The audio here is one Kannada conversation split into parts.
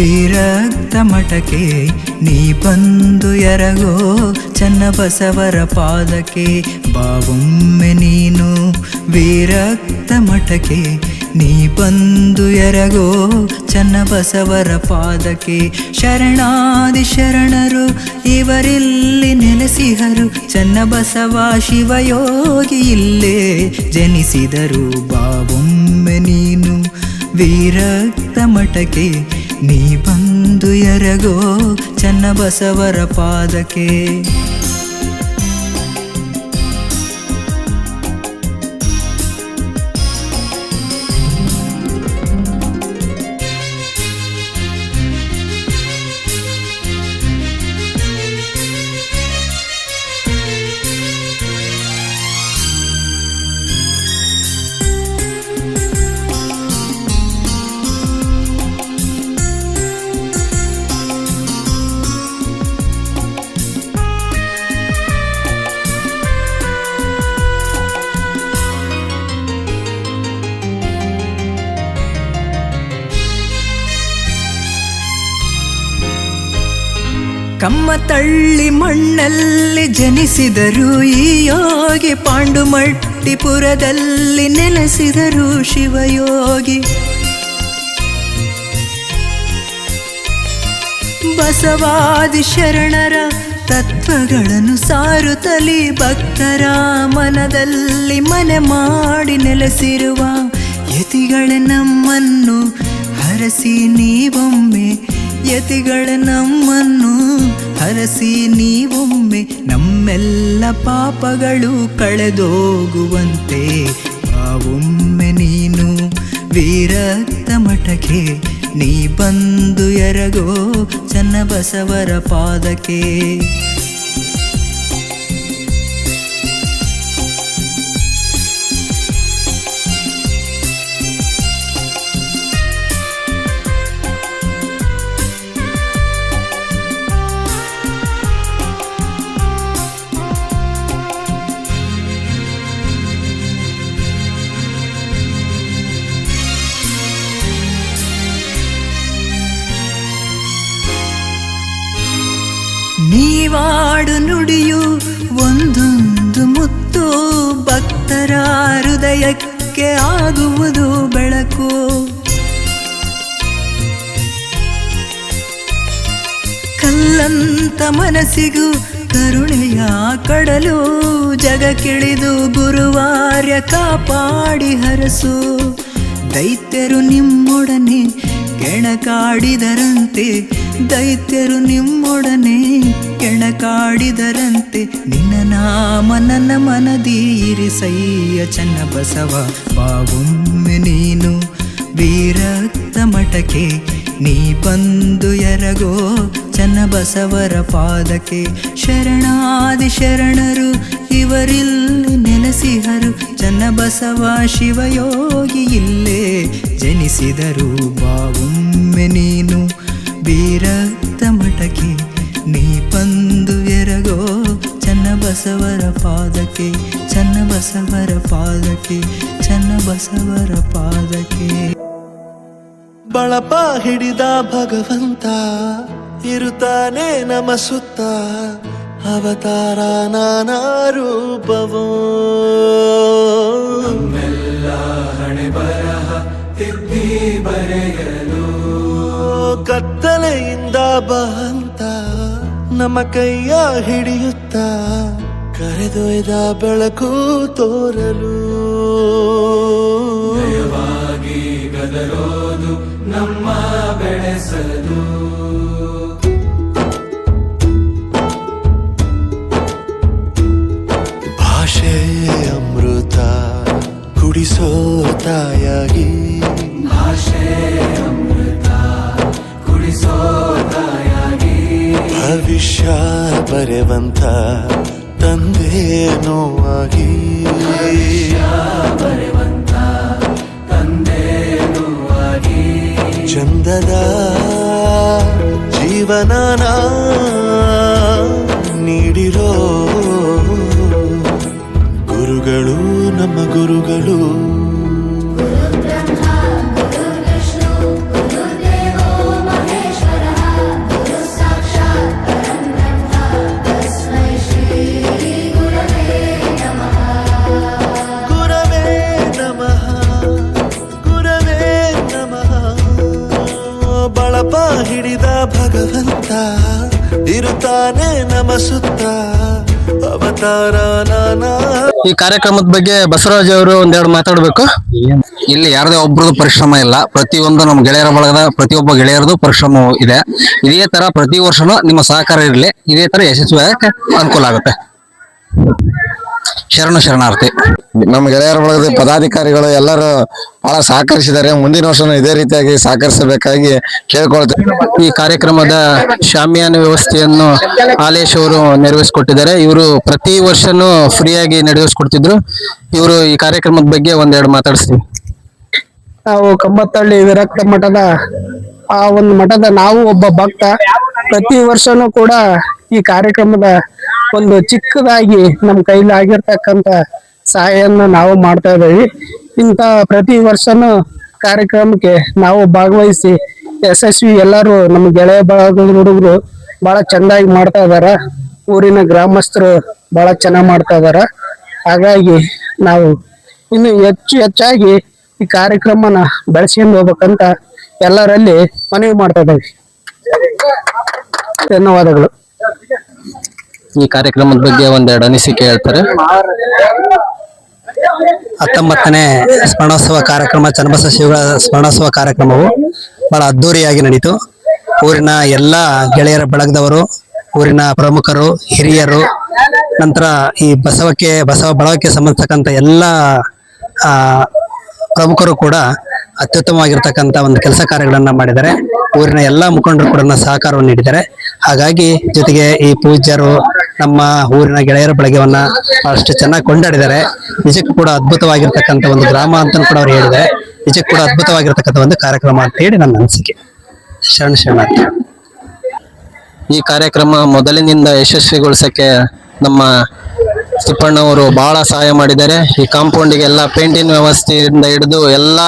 ವೀರಕ್ತ ಮಠಕ್ಕೆ ನೀ ಬಂದು ಎರಗೋ ಚನ್ನ ಬಸವರ ಪಾದಕ್ಕೆ, ಬಾವೊಮ್ಮೆ ನೀನು ವೀರಕ್ತ ಮಠಕ್ಕೆ ನೀ ಬಂದು ಎರಗೋ ಚನ್ನ ಬಸವರ ಪಾದಕ್ಕೆ. ಶರಣಾದಿ ಶರಣರು, ಇವರಿಲ್ಲಿ ನೆಲೆಸಿಹರು ಚನ್ನ ಬಸವ ಶಿವಯೋಗಿ ಇಲ್ಲೇ ಜನಿಸಿದರು. ಬಾವೊಮ್ಮೆ ನೀನು ವೀರಕ್ತ ಮಠಕ್ಕೆ ನೀ ಬಂದು ಎರಗೋ ಚನ್ನ ಬಸವರ ಕಮ್ಮ ತಳ್ಳಿ ಮಣ್ಣಲ್ಲಿ ಜನಿಸಿದರು, ಈ ಯೋಗಿ ಪಾಂಡುಮಟ್ಟಿಪುರದಲ್ಲಿ ನೆಲೆಸಿದರು ಶಿವಯೋಗಿ. ಬಸವಾದಿ ಶರಣರ ತತ್ವಗಳನ್ನು ಸಾರುತ್ತಲಿ ಭಕ್ತರ ಮನದಲ್ಲಿ ಮನೆ ಮಾಡಿ ನೆಲೆಸಿರುವ ಯತಿಗಳ ನಮ್ಮನ್ನು ಹರಸಿ ನೀವೊಮ್ಮೆ ಯತಿಗಳ ನಮ್ಮನ್ನು ಹರಸಿ ನೀವೊಮ್ಮೆ ನಮ್ಮೆಲ್ಲ ಪಾಪಗಳು ಕಳೆದೋಗುವಂತೆ ಬಾವೊಮ್ಮೆ ನೀನು ವೀರಕ್ತ ಮಠಕ್ಕೆ, ನೀ ಬಂದು ಎರಗೋ ಚೆನ್ನಬಸವರ ಪಾದಕೆ ನೀವಾಡು ನುಡಿಯು ಒಂದೊಂದು ಮುತ್ತು ಭಕ್ತರ ಹೃದಯಕ್ಕೆ ಆಗುವುದು ಬೆಳಕು. ಕಲ್ಲಂತ ಮನಸ್ಸಿಗೂ ಕರುಣೆಯ ಕಡಲು ಜಗಕ್ಕಿಳಿದು ಗುರುವಾರ್ಯ ಕಾಪಾಡಿ ಹರಸು. ದೈತ್ಯರು ನಿಮ್ಮೊಡನೆ ಕೆಣಕಾಡಿದರಂತೆ, ದೈತ್ಯರು ನಿಮ್ಮೊಡನೆ ಕೆಣಕಾಡಿದರಂತೆ. ನಿನ್ನ ನಾಮ ನನ್ನ ಮನದಿ ಇರಿಸಯ್ಯ ಚನ್ನ ಬಸವ ಬಾವೊಮ್ಮೆ ನೀನು ವೀರಕ್ತ ಮಠಕ್ಕೆ. ನೀ ಬಂದು ಎರಗೋ ಚನ್ನ ಬಸವರ ಪಾದಕ್ಕೆ. ಶರಣಾದಿ ಶರಣರು ಇವರಿಲ್ಲಿ ನೆಲೆಸಿಹರು ಚನ್ನ ಬಸವ ಶಿವಯೋಗಿ ಇಲ್ಲೇ ಜನಿಸಿದರು. ಬಾವೊಮ್ಮೆ ನೀನು ಬೀರತ್ತ ಮಠಕ್ಕೆ, ನೀ ಪಂದು ಎರಗೋ ಚನ್ನ ಬಸವರ ಪಾದಕ್ಕೆ ಚನ್ನ ಬಸವರ ಪಾದಕ್ಕೆ ಚನ್ನ ಬಸವರ ಪಾದಕ್ಕೆ. ಬಳಪ ಹಿಡಿದ ಭಗವಂತ, ಇರುತ್ತಾನೆ ನಮ ಸುತ್ತ ಅವತಾರ ತಿದ್ದಿ ಬರೆಯಲು. ಕತ್ತಲೆಯಿಂದ ಬಂತ ನಮ್ಮ ಕೈಯ ಹಿಡಿಯುತ್ತ ಕರೆದೊಯ್ದ ಬೆಳಕು ತೋರಲು. ಭಾಷೆ ಕುಡಿಸೋ ತಾಯಾಗಿ ಭವಿಷ್ಯ ಬರೆವಂತ ತಂದೇನೋ ಆಗಿ ಚಂದದ ಜೀವನನ ಹಿಡಿದ ಭಗವಂತ ಇರುತ್ತಾನೆ ನಮಸುತ್ತ. ಅವತಾರ ಈ ಕಾರ್ಯಕ್ರಮದ ಬಗ್ಗೆ ಬಸವರಾಜ್ ಅವರು ಒಂದೆರಡು ಮಾತಾಡಬೇಕು. ಇಲ್ಲಿ ಯಾರದೇ ಒಬ್ರದ್ದು ಪರಿಶ್ರಮ ಇಲ್ಲ. ಪ್ರತಿಯೊಂದು ನಮ್ಮ ಗೆಳೆಯರ ಬಳಗದ ಪ್ರತಿಯೊಬ್ಬ ಗೆಳೆಯರದು ಪರಿಶ್ರಮ ಇದೆ. ಇದೇ ತರ ಪ್ರತಿ ವರ್ಷನೂ ನಿಮ್ಮ ಸಹಕಾರ ಇರಲಿ. ಇದೇ ತರ ಯಶಸ್ವಿ ಅನುಕೂಲ ಆಗುತ್ತೆ. ಶರಣು ಶರಣಾರ್ಥಿ. ನಮ್ಮ ಗೆಳೆಯರ ಬಳಗದ ಪದಾಧಿಕಾರಿಗಳು ಎಲ್ಲರೂ ಬಹಳ ಸಹಕರಿಸಿದ್ದಾರೆ. ಮುಂದಿನ ವರ್ಷನೂ ಇದೇ ರೀತಿಯಾಗಿ ಸಹಕರಿಸಬೇಕಾಗಿ ಕೇಳ್ಕೊಳ್ತೇವೆ. ಈ ಕಾರ್ಯಕ್ರಮದ ಶಾಮಿಯಾನ ವ್ಯವಸ್ಥೆಯನ್ನು ಆಲೇಶ್ ಅವರು ನೆರವೇರಿಸಿಕೊಟ್ಟಿದ್ದಾರೆ. ಇವರು ಪ್ರತಿ ವರ್ಷನೂ ಫ್ರೀಯಾಗಿ ನಡೆಸಿಕೊಡ್ತಿದ್ರು ಇವರು ಈ ಕಾರ್ಯಕ್ರಮದ ಬಗ್ಗೆ ಒಂದೆರಡು ಮಾತಾಡಿಸ್ತೀವಿ ನಾವು ಕಂಬತ್ತಳ್ಳಿ ವಿರಕ್ತ ಮಠದ ಆ ಒಂದು ಮಠದ ನಾವು ಒಬ್ಬ ಭಕ್ತ. ಪ್ರತಿ ವರ್ಷನೂ ಕೂಡ ಈ ಕಾರ್ಯಕ್ರಮದ ಒಂದು ಚಿಕ್ಕದಾಗಿ ನಮ್ಮ ಕೈಲಿ ಆಗಿರ್ತಕ್ಕಂತ ಸಹಾಯವನ್ನು ನಾವು ಮಾಡ್ತಾ ಇದ್ದೀವಿ. ಇಂಥ ಪ್ರತಿ ವರ್ಷನೂ ಕಾರ್ಯಕ್ರಮಕ್ಕೆ ನಾವು ಭಾಗವಹಿಸಿ ಯಶಸ್ವಿ ಎಲ್ಲರೂ ನಮ್ಮ ಗೆಳೆಯ ಬಳಗದ ಹುಡುಗರು ಬಹಳ ಚೆಂದಾಗಿ ಮಾಡ್ತಾ ಇದಾರ. ಊರಿನ ಗ್ರಾಮಸ್ಥರು ಬಹಳ ಚೆನ್ನಾಗಿ ಮಾಡ್ತಾ ಇದಾರ. ಹಾಗಾಗಿ ನಾವು ಇನ್ನು ಹೆಚ್ಚು ಹೆಚ್ಚಾಗಿ ಈ ಕಾರ್ಯಕ್ರಮನ ಬೆಳೆಸ್ಕೊಂಡು ಹೋಗ್ಬೇಕಂತ ಎಲ್ಲರಲ್ಲಿ ಮನವಿ ಮಾಡ್ತಾ ಇದ್ದೀವಿ. ಧನ್ಯವಾದಗಳು. ಈ ಕಾರ್ಯಕ್ರಮದ ಬಗ್ಗೆ ಒಂದೆರಡು ಅನಿಸಿಕೆ ಹೇಳ್ತಾರೆ. ಹತ್ತೊಂಬತ್ತನೇ ಸ್ಮರಣೋತ್ಸವ ಕಾರ್ಯಕ್ರಮ ಚನ್ನಬಸ ಶಿವಗಳ ಸ್ಮರಣೋತ್ಸವ ಕಾರ್ಯಕ್ರಮವು ಬಹಳ ಅದ್ದೂರಿಯಾಗಿ ನಡೀತು. ಊರಿನ ಎಲ್ಲ ಗೆಳೆಯರ ಬಳಗದವರು, ಊರಿನ ಪ್ರಮುಖರು, ಹಿರಿಯರು, ನಂತರ ಈ ಬಸವಕ್ಕೆ, ಬಸವ ಬಳಗಕ್ಕೆ ಸಂಬಂಧಿಸತಕ್ಕಂಥ ಎಲ್ಲ ಪ್ರಮುಖರು ಕೂಡ ಅತ್ಯುತ್ತಮವಾಗಿರ್ತಕ್ಕಂಥ ಒಂದು ಕೆಲಸ ಕಾರ್ಯಗಳನ್ನು ಮಾಡಿದ್ದಾರೆ. ಊರಿನ ಎಲ್ಲ ಮುಖಂಡರು ಕೂಡ ಸಹಕಾರವನ್ನು ನೀಡಿದ್ದಾರೆ. ಹಾಗಾಗಿ ಜೊತೆಗೆ ಈ ಪೂಜ್ಯರು ನಮ್ಮ ಊರಿನ ಗೆಳೆಯರ ಬಳಗವನ್ನ ಅಷ್ಟು ಚೆನ್ನಾಗಿ ಕೊಂಡಾಡಿದ್ದಾರೆ. ನಿಜಕ್ಕೂ ಕೂಡ ಅದ್ಭುತವಾಗಿರ್ತಕ್ಕಂಥ ಒಂದು ಗ್ರಾಮ ಅಂತ ಕೂಡ ಅವ್ರು ಹೇಳಿದ್ದಾರೆ. ನಿಜಕ್ಕೂ ಕೂಡ ಅದ್ಭುತವಾಗಿರ್ತಕ್ಕಂಥ ಒಂದು ಕಾರ್ಯಕ್ರಮ ಅಂತ ಹೇಳಿ ನನ್ನ ಅನಿಸಿಕೆ. ಶರಣ ಶರಣಾರ್ಥಿ. ಈ ಕಾರ್ಯಕ್ರಮ ಮೊದಲಿನಿಂದ ಯಶಸ್ವಿಗೊಳಿಸಕ್ಕೆ ನಮ್ಮ ತಿಪ್ಪಣ್ಣವರು ಬಹಳ ಸಹಾಯ ಮಾಡಿದ್ದಾರೆ. ಈ ಕಾಂಪೌಂಡಿಗೆ ಎಲ್ಲ ಪೇಂಟಿನ ವ್ಯವಸ್ಥೆಯಿಂದ ಹಿಡಿದು ಎಲ್ಲ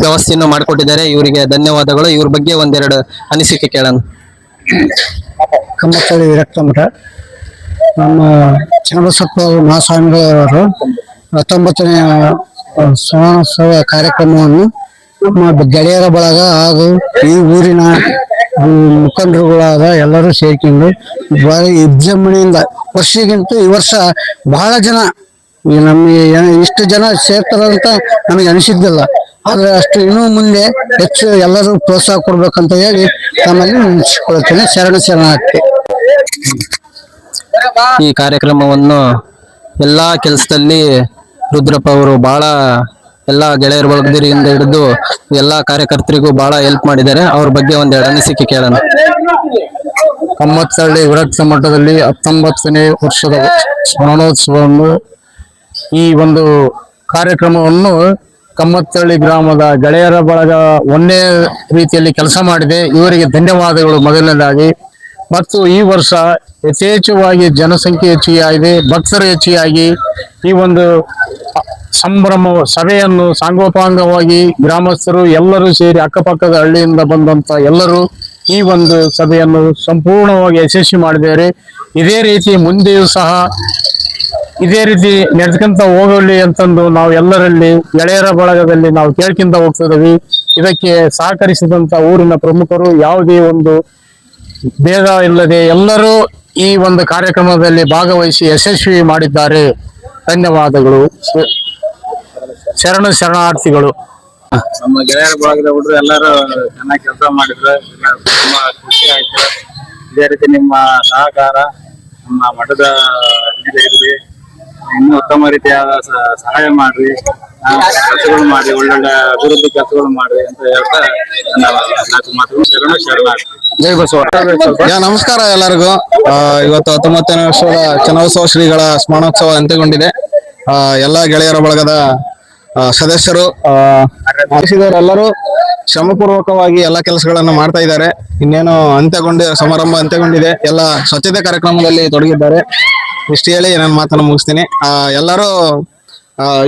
ವ್ಯವಸ್ಥೆಯನ್ನು ಮಾಡಿಕೊಟ್ಟಿದ್ದಾರೆ. ಇವರಿಗೆ ಧನ್ಯವಾದಗಳು. ಇವ್ರ ಬಗ್ಗೆ ಒಂದೆರಡು ಅನಿಸಿಕೆ ಕೇಳೋಣ. ಕಮ್ಮತ್ತಳ್ಳಿ ವಿರಕ್ತ ಮಠ. ನಮ್ಮ ಚನ್ನಬಸಪ್ಪ ಮಹಾಸ್ವಾಮಿಗಳವರು ಹತ್ತೊಂಬತ್ತನೇ ಸಮಾನೋತ್ಸವ ಕಾರ್ಯಕ್ರಮವನ್ನು ನಮ್ಮ ಗೆಳೆಯರ ಬಳಗ ಹಾಗೂ ಈ ಊರಿನ ಮುಖಂಡರುಗಳಾದ ಎಲ್ಲರೂ ಸೇರ್ಕೊಂಡು ಬಹಳ ವಿಜೃಂಭಣೆಯಿಂದ ವರ್ಷಗಿಂತ ಈ ವರ್ಷ ಬಹಳ ಜನ. ನಮಗೆ ಇಷ್ಟು ಜನ ಸೇರ್ತಾರಂತ ನಮಗೆ ಅನಿಸಿದ್ದಿಲ್ಲ. ಆದ್ರೆ ಅಷ್ಟು ಇನ್ನೂ ಮುಂದೆ ಹೆಚ್ಚು ಎಲ್ಲರೂ ಪ್ರೋತ್ಸಾಹ ಕೊಡ್ಬೇಕಂತ ಹೇಳಿ ನಮ್ಮಲ್ಲಿ ನಿಲ್ಲಿಸಿಕೊಳ್ತೇನೆ ಶರಣ ಶರಣಾರ್ಥಿ ಈ ಕಾರ್ಯಕ್ರಮವನ್ನು ಎಲ್ಲಾ ಕೆಲಸದಲ್ಲಿ ರುದ್ರಪ್ಪ ಅವರು ಬಹಳ ಎಲ್ಲಾ ಗೆಳೆಯರ ಬಳಗದಿಂದ ಹಿಡಿದು ಎಲ್ಲಾ ಕಾರ್ಯಕರ್ತರಿಗೂ ಬಹಳ ಹೆಲ್ಪ್ ಮಾಡಿದ್ದಾರೆ. ಅವ್ರ ಬಗ್ಗೆ ಒಂದೆರಡು ಅನಿಸಿಕೆ ಕೇಳೋಣ. ಕಮ್ಮತ್ತಳ್ಳಿ ವಿರಕ್ತ ಮಠದಲ್ಲಿ ಹತ್ತೊಂಬತ್ತನೇ ವರ್ಷದ ಸ್ಮರಣೋತ್ಸವವನ್ನು ಈ ಒಂದು ಕಾರ್ಯಕ್ರಮವನ್ನು ಕಮ್ಮತ್ತಳ್ಳಿ ಗ್ರಾಮದ ಗೆಳೆಯರ ಬಳಗ ಒಂದೇ ರೀತಿಯಲ್ಲಿ ಕೆಲಸ ಮಾಡಿದೆ. ಇವರಿಗೆ ಧನ್ಯವಾದಗಳು ಮೊದಲನೇದಾಗಿ. ಮತ್ತು ಈ ವರ್ಷ ಯಥೇಚ್ಛವಾಗಿ ಜನಸಂಖ್ಯೆ ಹೆಚ್ಚಿಗೆ ಭಕ್ತರು ಹೆಚ್ಚಿಗೆ ಈ ಒಂದು ಸಂಭ್ರಮ ಸಭೆಯನ್ನು ಸಾಂಗೋಪಾಂಗವಾಗಿ ಗ್ರಾಮಸ್ಥರು ಎಲ್ಲರೂ ಸೇರಿ ಅಕ್ಕಪಕ್ಕದ ಹಳ್ಳಿಯಿಂದ ಬಂದಂತ ಎಲ್ಲರೂ ಈ ಒಂದು ಸಭೆಯನ್ನು ಸಂಪೂರ್ಣವಾಗಿ ಯಶಸ್ವಿ ಮಾಡಿದ್ದಾರೆ. ಇದೇ ರೀತಿ ಮುಂದೆಯೂ ಸಹ ಇದೇ ರೀತಿ ನಡೆದ್ಕೊಂತ ಹೋಗಲಿ ಅಂತಂದು ನಾವು ಎಲ್ಲರಲ್ಲಿ ಗೆಳೆಯರ ಬಳಗದಲ್ಲಿ ನಾವು ಕೇಳ್ಕೊಂತ ಹೋಗ್ತಿದ್ದೀವಿ ಇದಕ್ಕೆ ಸಹಕರಿಸಿದಂತ ಊರಿನ ಪ್ರಮುಖರು ಯಾವುದೇ ಒಂದು ಭೇದ ಇಲ್ಲದೆ ಎಲ್ಲರೂ ಈ ಒಂದು ಕಾರ್ಯಕ್ರಮದಲ್ಲಿ ಭಾಗವಹಿಸಿ ಯಶಸ್ವಿ ಮಾಡಿದ್ದಾರೆ. ಧನ್ಯವಾದಗಳು. ಶರಣ ಶರಣಾರ್ಥಿಗಳು. ನಮ್ಮ ಗೆಳೆಯರ ಭಾಗದ ಹುಡುಗರು ಎಲ್ಲರೂ ಚೆನ್ನಾಗಿ ಕೆಲಸ ಮಾಡಿದ್ರು. ತುಂಬಾ ಖುಷಿ ಆಯ್ತು. ಇದೇ ರೀತಿ ನಿಮ್ಮ ಸಹಕಾರ, ನಮ್ಮ ಮಠದ ಮೇಲೆ ಇರಲಿ ಇನ್ನೂ ಉತ್ತಮ ರೀತಿಯಾದ ಸಹಾಯ ಮಾಡ್ರಿ. ಕೆಲಸಗಳು ಮಾಡಿ ಒಳ್ಳೊಳ್ಳೆ ಅಭಿವೃದ್ಧಿ ಕೆಲಸಗಳು ಮಾಡಿ ಅಂತ ಹೇಳ್ತಾ ನಾವು ನಾಲ್ಕು ಮಾತುಗಳು ಶರಣ ಶರಣ. ಜೈ ಬಸವ. ನಮಸ್ಕಾರ ಎಲ್ಲರಿಗೂ. ಇವತ್ತು ಹತ್ತೊಂಬತ್ತನೇ ವರ್ಷದ ಚನ್ನೋತ್ಸವ ಶ್ರೀಗಳ ಸ್ಮರಣೋತ್ಸವ ಅಂತ್ಯಗೊಂಡಿದೆ. ಆ, ಎಲ್ಲಾ ಗೆಳೆಯರ ಬಳಗದ ಆ, ಸದಸ್ಯರು ಎಲ್ಲರೂ ಶ್ರಮಪೂರ್ವಕವಾಗಿ ಎಲ್ಲಾ ಕೆಲಸಗಳನ್ನು ಮಾಡ್ತಾ ಇದ್ದಾರೆ. ಇನ್ನೇನು ಅಂತ್ಯಗೊಂಡ ಸಮಾರಂಭ ಅಂತ್ಯಗೊಂಡಿದೆ. ಎಲ್ಲ ಸ್ವಚ್ಛತೆ ಕಾರ್ಯಕ್ರಮದಲ್ಲಿ ತೊಡಗಿದ್ದಾರೆ. ಇಷ್ಟು ಹೇಳಿ ನನ್ನ ಮಾತನ್ನು ಮುಗಿಸ್ತೀನಿ. ಆ, ಎಲ್ಲರೂ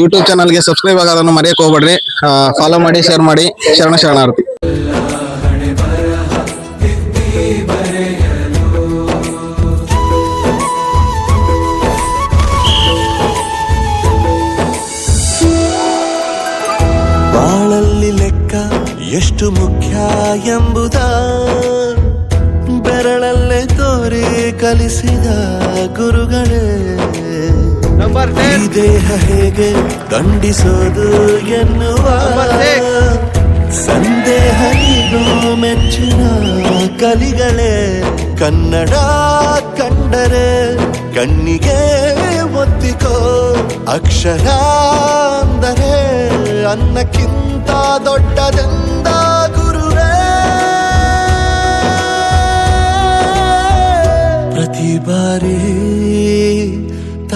ಯೂಟ್ಯೂಬ್ ಚಾನಲ್ಗೆ ಸಬ್ಸ್ಕ್ರೈಬ್ ಆಗೋದನ್ನು ಮರೆಯಕ್ಕೆ ಹೋಗ್ಬೇಡ್ರಿ. ಫಾಲೋ ಮಾಡಿ ಶೇರ್ ಮಾಡಿ. ಶರಣ ಶರಣಾರ್ಥಿ. ಬಾಳಲ್ಲಿ ಲೆಕ್ಕ ಎಷ್ಟು ಮುಖ್ಯ ಎಂಬುದ, ಬೆರಳಲ್ಲೇ ತೋರಿ ಕಲಿಸಿದ ಗುರುಗಳೇ. ಈ ದೇಹ ಹೇಗೆ ದಂಡಿಸೋದು ಎನ್ನುವ ಸಂದೇಹ ಇದು ಮೆಚ್ಚಿನ ಕಲಿಗಳೇ. ಕನ್ನಡ ಕಂಡರೆ ಕಣ್ಣಿಗೆ ಒತ್ತಿಕೋ ಅಕ್ಷರ ಅಂದರೆ ಅನ್ನಕ್ಕಿಂತ ದೊಡ್ಡದೆಂದ ಗುರುವೇ ಪ್ರತಿ ಬಾರಿ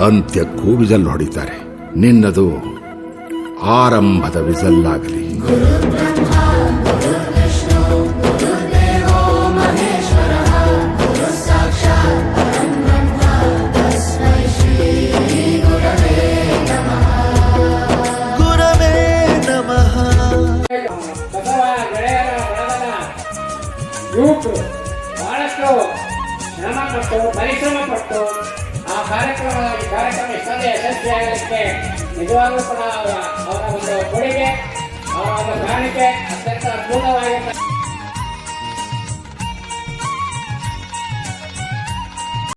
ಅಂತ್ಯಕ್ಕೂ ವಿಜಲ್ ಹೊಡಿತಾರೆ. ನಿನ್ನದು ಆರಂಭದ ವಿಜಲ್ಲಾಗಲಿ. ಗುರವೇ ಯಶಸ್ವಿಯಾಗಲಿಕ್ಕೆ ನಿಜವಾಗ್ಲೂ ಕೂಡ ಅವರ ಒಂದು ಕೊಡುಗೆ ಅವರ ಒಂದು ಕಾರಣಕ್ಕೆ ಅತ್ಯಂತ ಅದ್ಭುತ